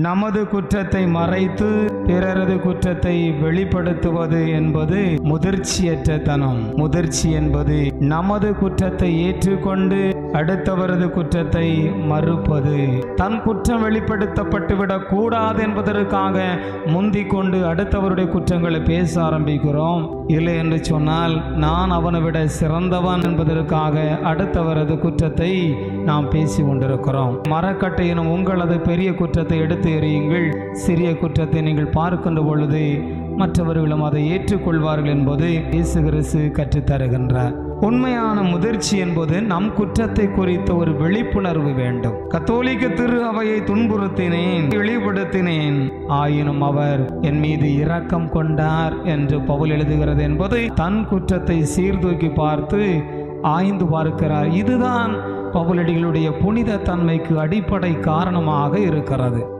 நமது குற்றத்தை மறைத்து பிறரது குற்றத்தை வெளிப்படுத்துவது என்பது முதிர்ச்சியற்ற தனம். முதிர்ச்சி என்பது நமது குற்றத்தை ஏற்றுக்கொண்டு அடுத்தவரது குற்றத்தை மறுப்பது. தன் குற்றம் வெளிப்படுத்தப்பட்டு விடக் கூடாது என்பதற்காக முந்தி கொண்டு அடுத்தவருடைய குற்றங்களை பேச ஆரம்பிக்கிறோம். இல்லை என்று சொன்னால் நான் அவனை விட சிறந்தவன் என்பதற்காக அடுத்தவரது குற்றத்தை நாம் பேசி கொண்டிருக்கிறோம். மரக்கட்டையினும் உங்களது பெரிய குற்றத்தை எடுத்து எறியுங்கள். சிறிய குற்றத்தை நீங்கள் பார்க்கின்ற பொழுது மற்றவர்களும் அதை ஏற்றுக்கொள்வார்கள் என்பது இயேசு கிறிஸ்து கற்றுத்தருகின்றார். உண்மையான முதிர்ச்சி என்பது நம் குற்றத்தை குறித்த ஒரு விழிப்புணர்வு வேண்டும். கத்தோலிக்க திரு அவையை துன்புறுத்தினேன் இழிவுபடுத்தினேன். ஆயினும் அவர் என் மீது இரக்கம் கொண்டார் என்று பவுல் எழுதுகிறது என்பது தன் குற்றத்தை சீர்தூக்கி பார்த்து ஆய்ந்து பார்க்கிறார். இதுதான் பவுலடிகளுடைய புனித தன்மைக்கு அடிப்படை காரணமாக இருக்கிறது.